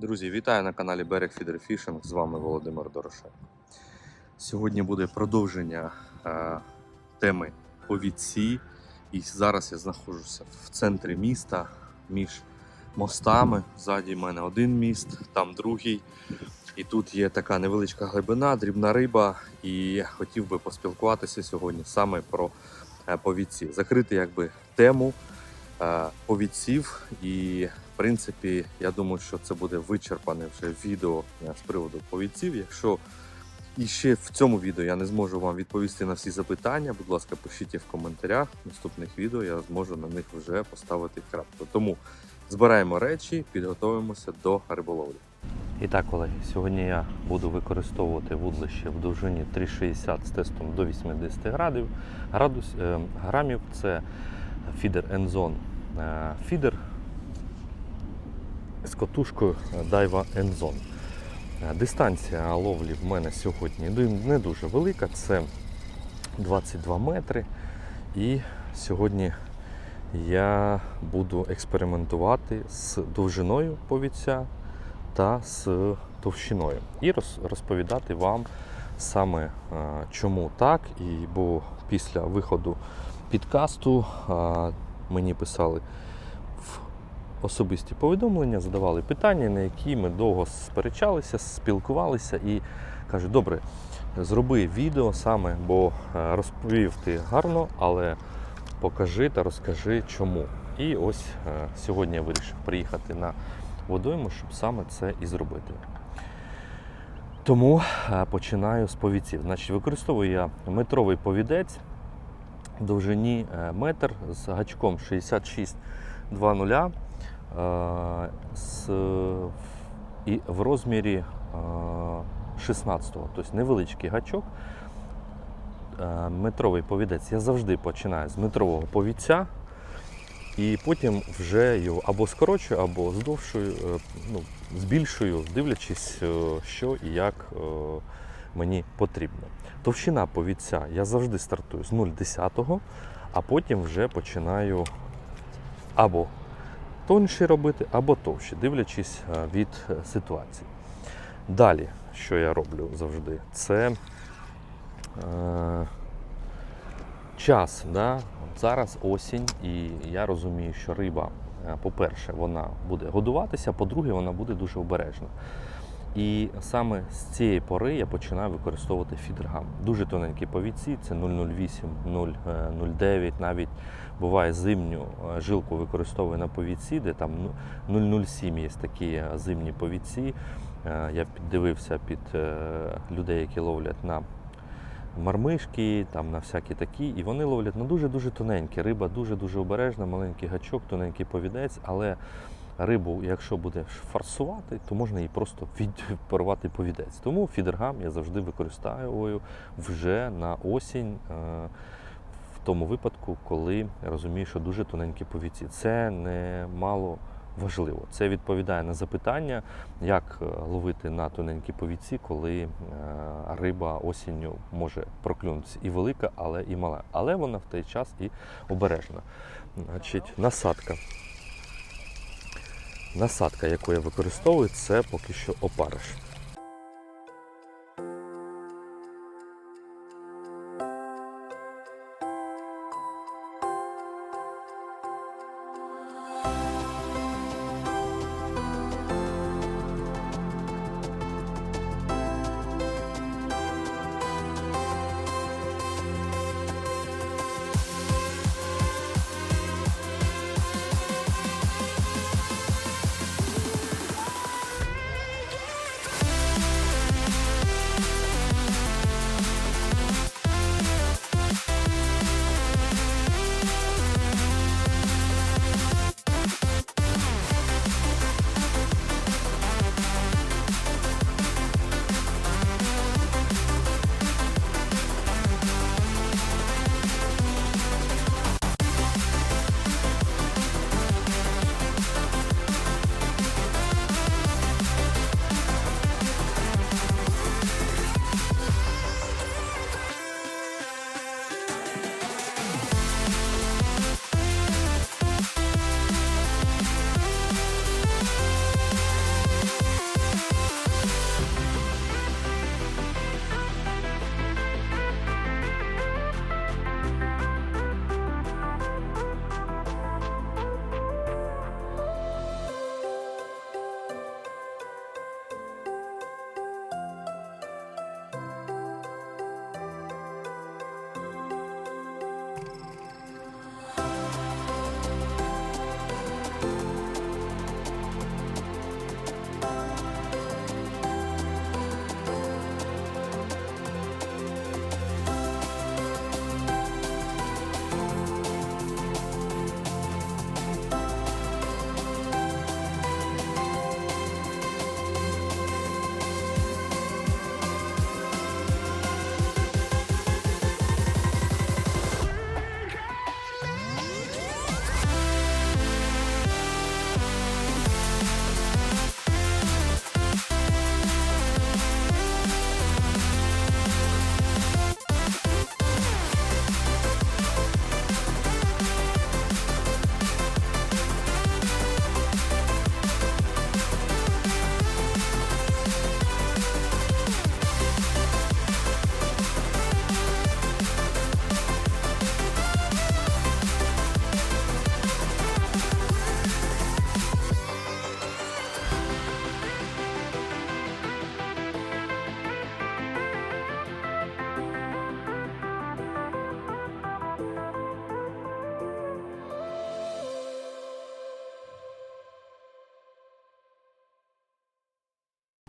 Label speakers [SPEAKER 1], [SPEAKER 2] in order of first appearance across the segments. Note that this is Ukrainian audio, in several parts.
[SPEAKER 1] Друзі, вітаю на каналі Берег Фідер Фішинг. З вами Володимир Дорошенко. Сьогодні буде продовження е, теми повідці. І зараз я знаходжуся в центрі міста між мостами. Ззаді мене один міст, там другий. І тут є така невеличка глибина, дрібна риба. І я хотів би поспілкуватися сьогодні саме про е, повідців. Закрити якби тему е, повідців. І принципі, я думаю, що це буде вичерпане вже відео е, з приводу повідців. Якщо і ще в цьому відео я не зможу вам відповісти на всі запитання, будь ласка, пишіть їх в коментарях. В наступних відео я зможу на них вже поставити крапку. Тому збираємо речі, підготуємося до риболовлі. І так, колеги, сьогодні я буду використовувати вудлище в довжині 3,60 з тестом до 80 градів. Градус, е, грамів це фідер Enzone. Е, фідер з котушкою Daiwa Enzone. Е, Дистанція ловлі в мене сьогодні не дуже велика, це 22 метри. І сьогодні я буду експериментувати з довжиною повідця та з товщиною. І розповідати вам саме е, чому так. І бо після виходу підкасту е, мені писали особисті повідомлення, задавали питання, на які ми довго сперечалися, спілкувалися і кажуть, добре, зроби відео саме, бо е, розповів ти гарно, але покажи та розкажи чому. І ось е, сьогодні я вирішив приїхати на водойму, щоб саме це і зробити. Тому е, починаю з повідців. Значить, використовую я метровий повідець довжині метр з гачком 66,20 з, і в розмірі е, 16-го, тобто невеличкий гачок. Метровий повідець я завжди починаю з метрового повідця, і потім вже його або скорочую, або здовшую, е, ну, збільшую, дивлячись, е, що і як е, мені потрібно. Товщина повідця я завжди стартую з 0,10, а потім вже починаю або тонші робити, або товщі, дивлячись е, від е, ситуації. Далі, що я роблю завжди, це е, час. Да? Зараз осінь, і я розумію, що риба, е, по-перше, вона буде годуватися, по-друге, вона буде дуже обережна. І саме з цієї пори я починаю використовувати фідергам. Дуже тоненькі повідці, це 0,08, 0,09, навіть буває зимню е, жилку використовую на повідці, де там ну, 0,07 є такі е, зимні повідці. Е, Я піддивився під е, людей, які ловлять на мармишки, там на всякі такі, і вони ловлять на дуже-дуже тоненькі. Риба дуже-дуже обережна, маленький гачок, тоненький повідець, але рибу, якщо будеш фарсувати, то можна її просто відпорвати повідець. Тому фідергам я завжди використовую вже на осінь. е, В тому випадку, коли розумію, що дуже тоненькі повідці. Це не мало важливо. Це відповідає на запитання, як е, ловити на тоненькі повідці, коли е, риба осінню може проклюнутися і велика, але і мала. Але вона в той час і обережна. Значить, насадка. Насадка, яку я використовую, це поки що опариш.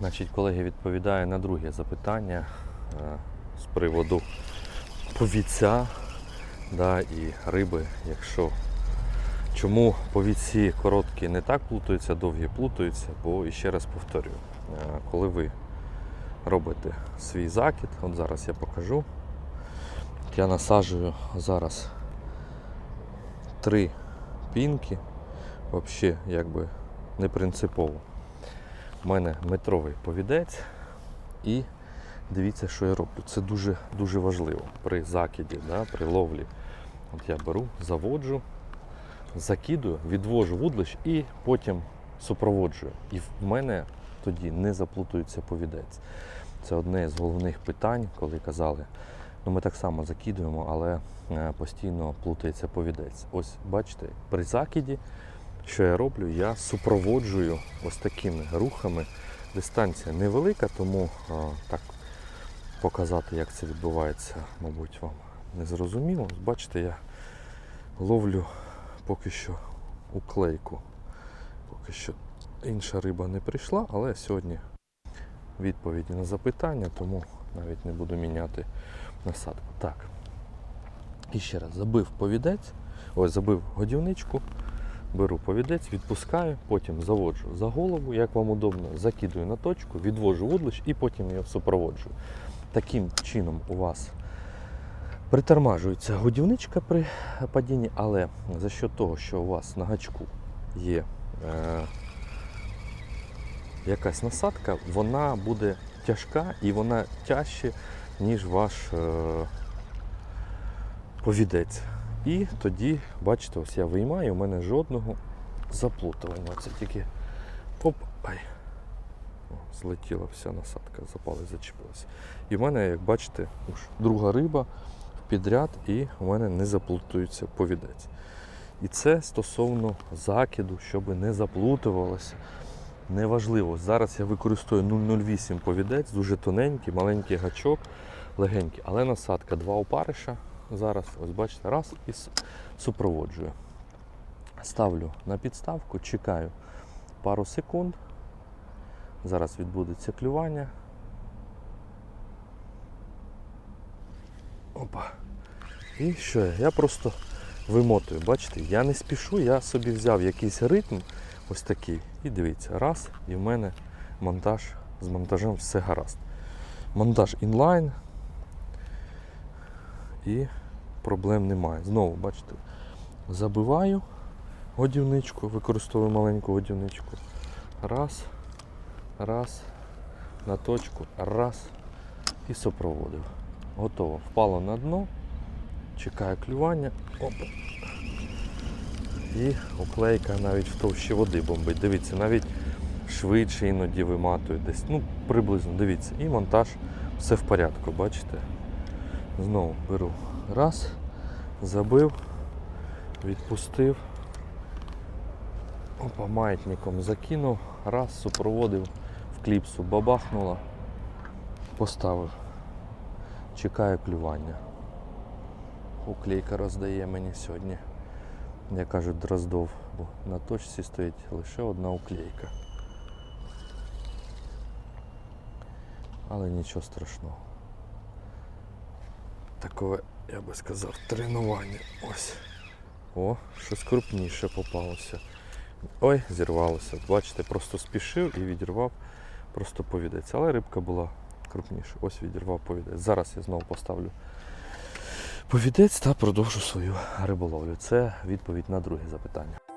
[SPEAKER 1] Значить, колеги відповідає на друге запитання е, з приводу повіця да, і риби, якщо чому повіці короткі не так плутаються, довгі плутаються, бо і ще раз повторюю, е, коли ви робите свій закид, от зараз я покажу. Я насаджую зараз три пінки, взагалі якби не принципово. У мене метровий повідець і дивіться, що я роблю. Це дуже дуже важливо при закиді, да, при ловлі. От я беру, заводжу, закидую, відвожу вудлищ і потім супроводжую. І в мене тоді не заплутується повідець. Це одне з головних питань, коли казали, ну ми так само закидуємо, але е, постійно плутається повідець. Ось бачите, при закиді, що я роблю, я супроводжую ось такими рухами. Дистанція невелика, тому е, так показати, як це відбувається, мабуть, вам не зрозуміло. Бачите, я ловлю поки що уклейку. Поки що інша риба не прийшла, але сьогодні відповіді на запитання, тому навіть не буду міняти насадку. Так. І ще раз забив повідець, ось забив годівничку, беру повідець, відпускаю, потім заводжу за голову, як вам удобно, закидую на точку, відвожу вудлищ і потім його супроводжую. Таким чином у вас притормажується годівничка при падінні, але за що того, що у вас на гачку є е, якась насадка, вона буде тяжка і вона тяжче, ніж ваш е, повідець. І тоді, бачите, ось я виймаю, у мене жодного заплутування. Це тільки оп, ай. О, злетіла вся насадка, запали, зачепилася. І в мене, як бачите, друга риба підряд, і у мене не заплутується повідець. І це стосовно закиду, щоб не заплутувалося. Неважливо. Зараз я використовую 008 повідець, дуже тоненький, маленький гачок, легенький, але насадка два опариша. Зараз, ось бачите, раз і супроводжую. Ставлю на підставку, чекаю пару секунд. Зараз відбудеться клювання. Опа. І що я? Я просто вимотую. Бачите, я не спішу, я собі взяв якийсь ритм ось такий. І дивіться, раз, і в мене монтаж з монтажем все гаразд. Монтаж інлайн. І проблем немає. Знову, бачите, забиваю годівничку, використовую маленьку годівничку. Раз, раз, на точку, раз і супроводив. Готово. Впало на дно, чекаю клювання. Опа. І уклейка навіть в товщі води бомбить. Дивіться, навіть швидше іноді виматує десь. Ну, приблизно, дивіться. І монтаж все в порядку, бачите? Знову беру. Раз, забив, відпустив. Опа, маятником закинув, раз, супроводив в кліпсу, бабахнуло, поставив. Чекаю клювання. Уклейка роздає мені сьогодні як кажуть, Дроздов, бо на точці стоїть лише одна уклейка. Але нічого страшного. Такове, я би сказав, тренування. Ось. О, щось крупніше попалося. Ой, зірвалося. Бачите, просто спішив і відірвав просто повідець. Але рибка була крупніша. Ось відірвав повідець. Зараз я знову поставлю повідець та продовжу свою риболовлю. Це відповідь на друге запитання.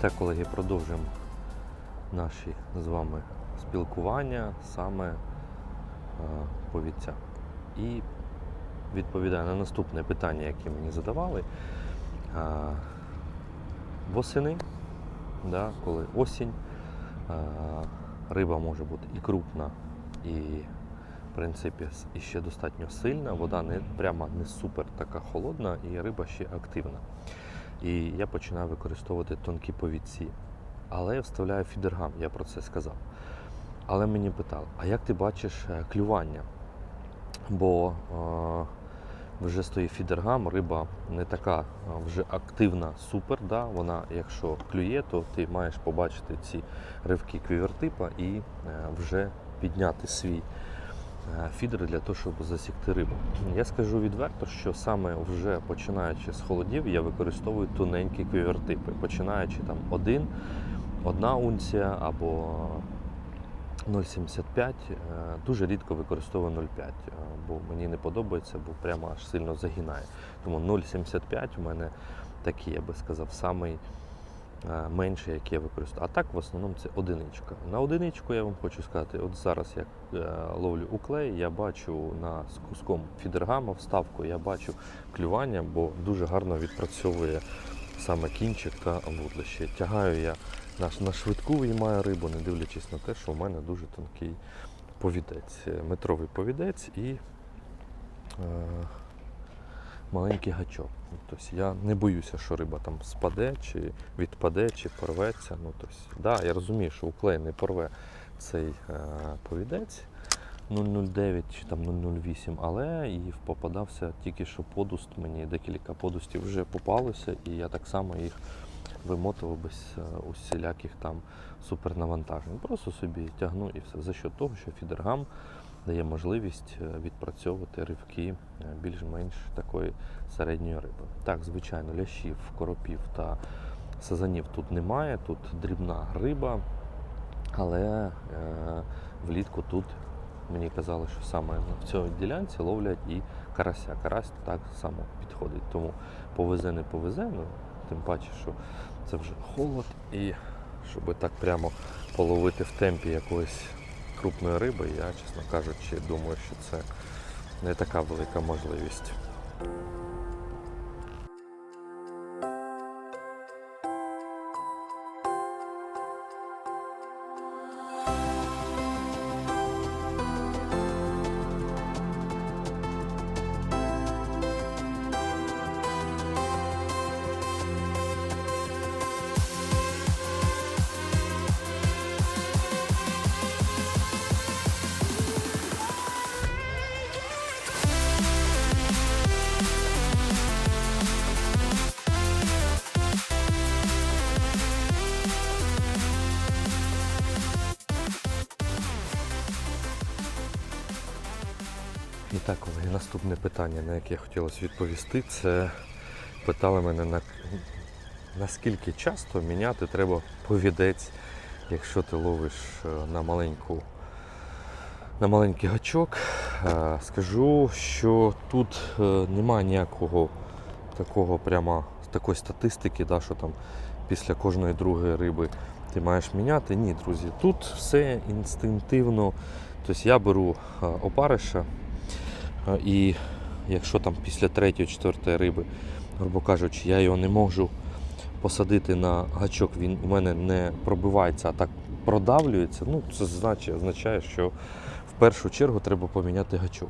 [SPEAKER 1] Так, колеги, продовжуємо наші з вами спілкування саме е, по вітцях. І відповідаю на наступне питання, яке мені задавали. Е, Восени, да, коли осінь, е, риба може бути і крупна, і в принципі і ще достатньо сильна. Вода не прямо не супер така холодна, і риба ще активна. І я починаю використовувати тонкі повідці. Але я вставляю фідергам, я про це сказав. Але мені питали, а як ти бачиш е, клювання? Бо е, вже стоїть фідергам, риба не така е, вже активна, супер. Да? Вона, якщо клює, то ти маєш побачити ці ривки квівертипа і е, вже підняти свій е, фідер для того, щоб засікти рибу. Я скажу відверто, що саме вже починаючи з холодів, я використовую тоненькі квівертипи, починаючи там один, одна унція або 0,75. е, Дуже рідко використовую 0,5, е, бо мені не подобається, бо прямо аж сильно загинає. Тому 0,75 у мене такий, я би сказав, самий е, менший, я використовую. А так в основному це одиничка. На одиничку я вам хочу сказати, от зараз я е, ловлю уклей, я бачу на з куском фідергама вставку, я бачу клювання, бо дуже гарно відпрацьовує саме кінчик та вудлище. Тягаю я на, на швидку виймаю рибу, не дивлячись на те, що в мене дуже тонкий повідець, е, метровий повідець і е, маленький гачок. Ну, Тобто я не боюся, що риба там спаде, чи відпаде, чи порветься. Ну, тобто, да, я розумію, що уклей не порве цей е, повідець 0,09 чи там 0,08, але і попадався тільки що подуст. Мені декілька подустів вже попалося, і я так само їх вимотував без е, усіляких там супернавантажень. Просто собі тягну і все. За що того, що фідергам дає можливість е, відпрацьовувати ривки е, більш-менш такої середньої риби. Так, звичайно, лящів, коропів та сазанів тут немає, тут дрібна риба, але е, влітку тут мені казали, що саме в цій ділянці ловлять і карася. Карась так само підходить. Тому повезе, не повезе, ну, тим паче, що це вже холод, і щоб так прямо половити в темпі якоїсь крупної риби, я, чесно кажучи, думаю, що це не така велика можливість. Так, колеги, наступне питання, на яке хотілося відповісти, це питали мене на наскільки часто міняти треба повідець, якщо ти ловиш е, на маленьку на маленький гачок. Е, Скажу, що тут е, немає ніякого такого прямо такої статистики, да, що там після кожної другої риби ти маєш міняти. Ні, друзі, тут все інстинктивно. Тобто я беру опариша, і якщо там після третьої, четвертої риби, грубо кажучи, я його не можу посадити на гачок, він у мене не пробивається, а так продавлюється, ну це значить, означає, що в першу чергу треба поміняти гачок.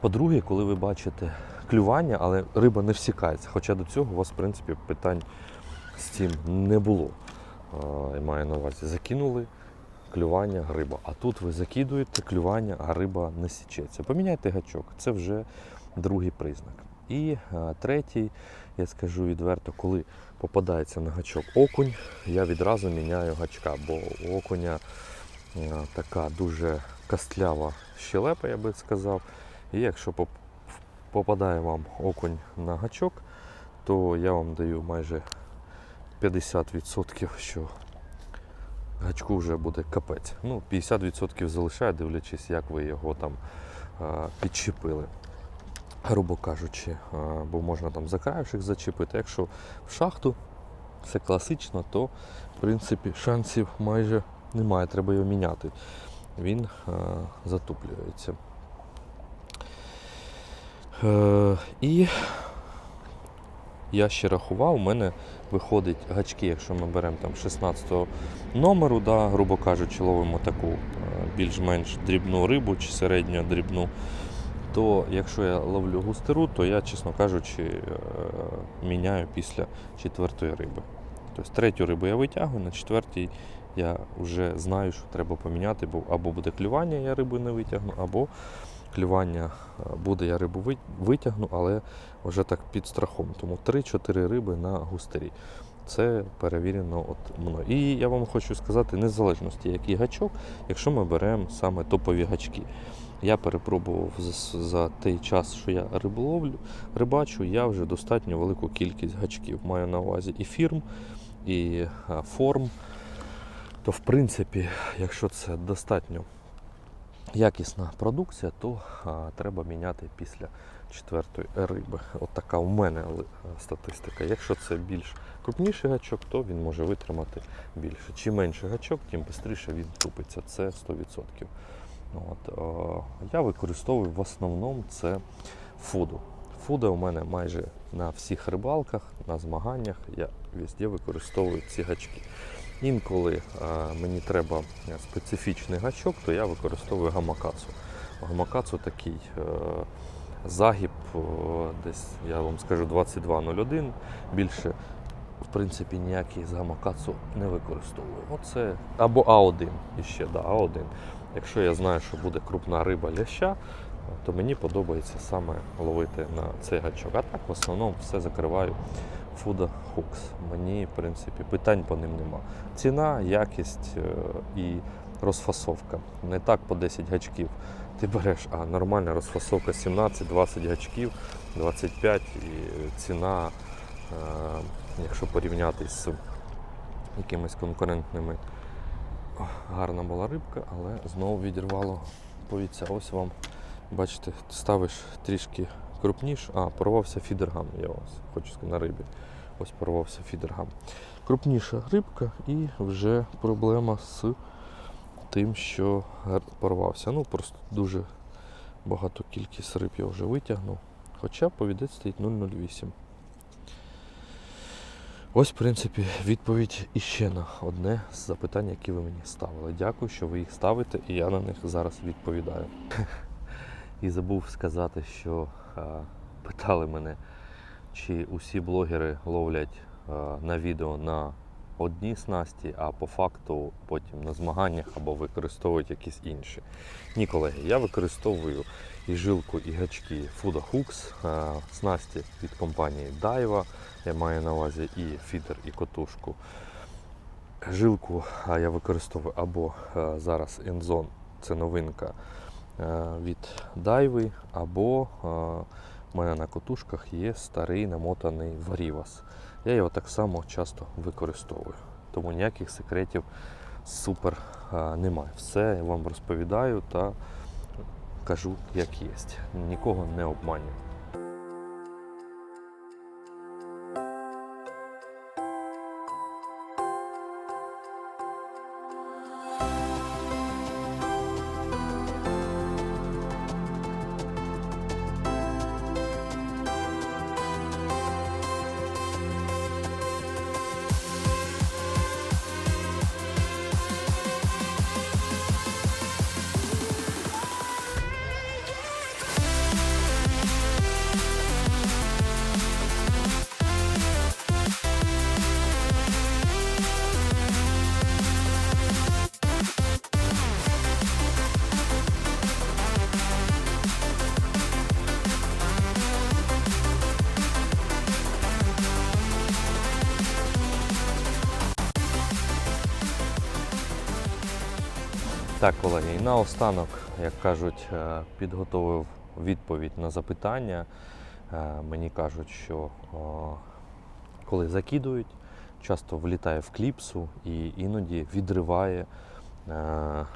[SPEAKER 1] По-друге, коли ви бачите клювання, але риба не всікається, хоча до цього у вас, в принципі, питань з цим не було. Я маю на увазі, закинули клювання, риба. А тут ви закидуєте клювання, а риба не січеться. Поміняйте гачок, це вже другий признак. І а, третій, я скажу відверто, коли попадається на гачок окунь, я відразу міняю гачка, бо у окуня а, така дуже кастлява щелепа, я би сказав. І якщо поп- попадає вам окунь на гачок, то я вам даю майже 50%, що гачку вже буде капець. Ну, 50% залишаю, дивлячись, як ви його там а, підчепили. Грубо кажучи, а, бо можна там за краєшок зачепити. Якщо в шахту все класично, то в принципі шансів майже немає, треба його міняти. Він е, затуплюється. Е, і я ще рахував, у мене виходить гачки, якщо ми беремо там 16 номеру, да, грубо кажучи, ловимо таку е, більш-менш дрібну рибу чи середньо дрібну, то якщо я ловлю густеру, то я, чесно кажучи, е, міняю після четвертої риби. Тобто третю рибу я витягую, на четвертій я вже знаю, що треба поміняти, бо або буде клювання, я рибу не витягну, або клювання е, буде, я рибу витягну, але вже так під страхом. Тому 3-4 риби на густері. Це перевірено от мною. І я вам хочу сказати, незалежності, який гачок, якщо ми беремо саме топові гачки. Я перепробував за, за той час, що я риболовлю, рибачу, я вже достатньо велику кількість гачків. Маю на увазі і фірм, і форм. То, в принципі, якщо це достатньо якісна продукція, то а, треба міняти після четвертої риби. От така у мене статистика. Якщо це більш крупніший гачок, то він може витримати більше. Чим менший гачок, тим швидше він тупиться. Це 100%. От, е, я використовую в основному це фуду. Фуда у мене майже на всіх рибалках, на змаганнях. Я везде використовую ці гачки. Інколи е, мені треба специфічний гачок, то я використовую гамакацу. Гамакацу такий е, загіб, десь я вам скажу 22.01. Більше, в принципі, ніякий з гамакацу не використовую. Оце або А1 іще, да, А1. Якщо я знаю, що буде крупна риба ляща, то мені подобається саме ловити на цей гачок. А так в основному все закриваю Фуда Hooks. Мені, в принципі, питань по ним нема. Ціна, якість е, і розфасовка. Не так по 10 гачків. Ти береш, а нормальна розфасовка 17-20 гачків, 25 і ціна, е, якщо порівняти з якимись конкурентними. Гарна була рибка, але знову відірвало повіця. Ось вам, бачите, ставиш трішки крупніше. А, порвався фідергам, я вас хочу сказати на рибі. Ось порвався фідергам. Крупніша рибка і вже проблема з тим, що порвався. Ну, просто дуже багато кількість риб я вже витягнув. Хоча повідець стоїть 0,08. Ось, в принципі, відповідь іще на одне з запитань, які ви мені ставили. Дякую, що ви їх ставите, і я на них зараз відповідаю. І забув сказати, що а, питали мене, чи усі блогери ловлять а, на відео на одній снасті, а по факту потім на змаганнях або використовують якісь інші. Ні, колеги, я використовую і жилку, і гачки Fuda Hooks, а, снасті від компанії Daiwa. Я маю на увазі і фідер, і котушку. Жилку я використовую або а, зараз Enzone, це новинка е, від дайви, або в мене на котушках є старий намотаний варівас. Я його так само часто використовую. Тому ніяких секретів супер немає. Все я вам розповідаю та кажу, як є. Нікого не обманюю. Так, колеги, і наостанок, як кажуть, е, підготовив відповідь на запитання. Е, Мені кажуть, що коли закидують, часто влітає в кліпсу і іноді відриває, е,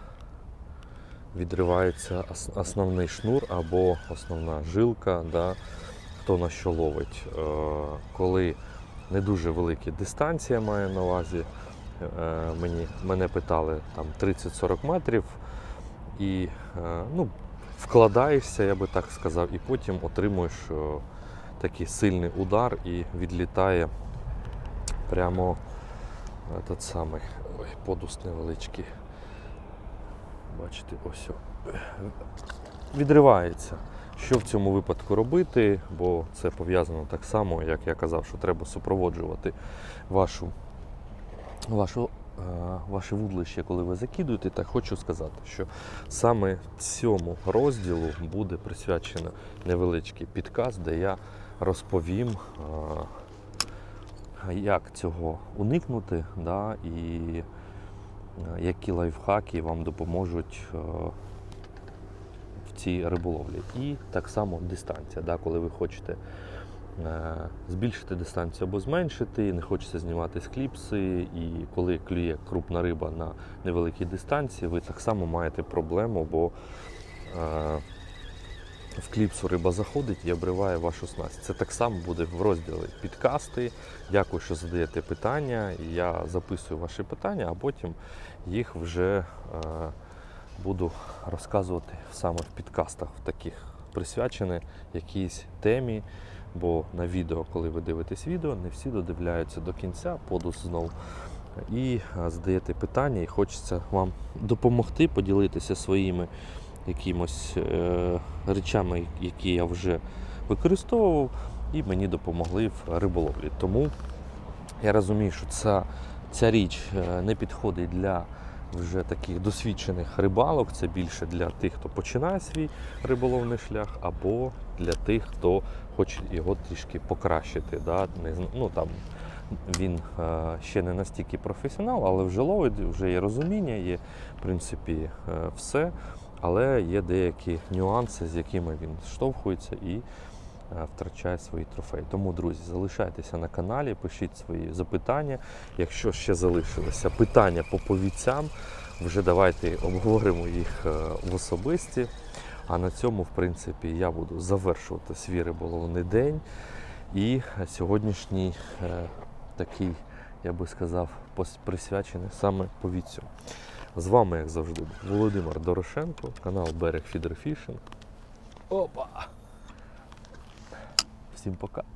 [SPEAKER 1] відривається основний шнур або основна жилка, да, хто на що ловить. Е, Коли не дуже великі дистанції маю на увазі. Е, Мені, мене питали там 30-40 метрів і е, ну, вкладаєшся, я би так сказав, і потім отримуєш е, такий сильний удар і відлітає прямо тот самий ой, подус невеличкий. Бачите, ось. Відривається. Що в цьому випадку робити, бо це пов'язано так само, як я казав, що треба супроводжувати вашу, вашу, е, ваше вудлище, коли ви закидуєте. Так хочу сказати, що саме цьому розділу буде присвячено невеличкий підказ, де я розповім, е, як цього уникнути, да, і е, які лайфхаки вам допоможуть в цій риболовлі. І так само дистанція, да, коли ви хочете збільшити дистанцію або зменшити, не хочеться знімати з кліпси, і коли клює крупна риба на невеликій дистанції, ви так само маєте проблему, бо е, в кліпсу риба заходить і обриває вашу снасть. Це так само буде в розділі підкасти. Дякую, що задаєте питання. Я записую ваші питання, а потім їх вже е, буду розказувати саме в підкастах, в таких присвячені якійсь темі. Бо на відео, коли ви дивитесь відео, не всі додивляються до кінця, подус знов. І задаєте питання, і хочеться вам допомогти, поділитися своїми якимось е, речами, які я вже використовував, і мені допомогли в риболовлі. Тому я розумію, що ця, ця річ е, не підходить для вже таких досвідчених рибалок. Це більше для тих, хто починає свій риболовний шлях, або для тих, хто хоче його трішки покращити. Да? Ну, там, він е, ще не настільки професіонал, але вже ловить, вже є розуміння, є в принципі е, все. Але є деякі нюанси, з якими він штовхується і втрачає свої трофеї. Тому, друзі, залишайтеся на каналі, пишіть свої запитання. Якщо ще залишилися питання по повіцям, вже давайте обговоримо їх е, в особисті. А на цьому, в принципі, я буду завершувати свій риболовний день. І сьогоднішній е, такий, я би сказав, присвячений саме повіцю. З вами, як завжди, Володимир Дорошенко, канал Берег Фідерфішинг. Опа! assim para.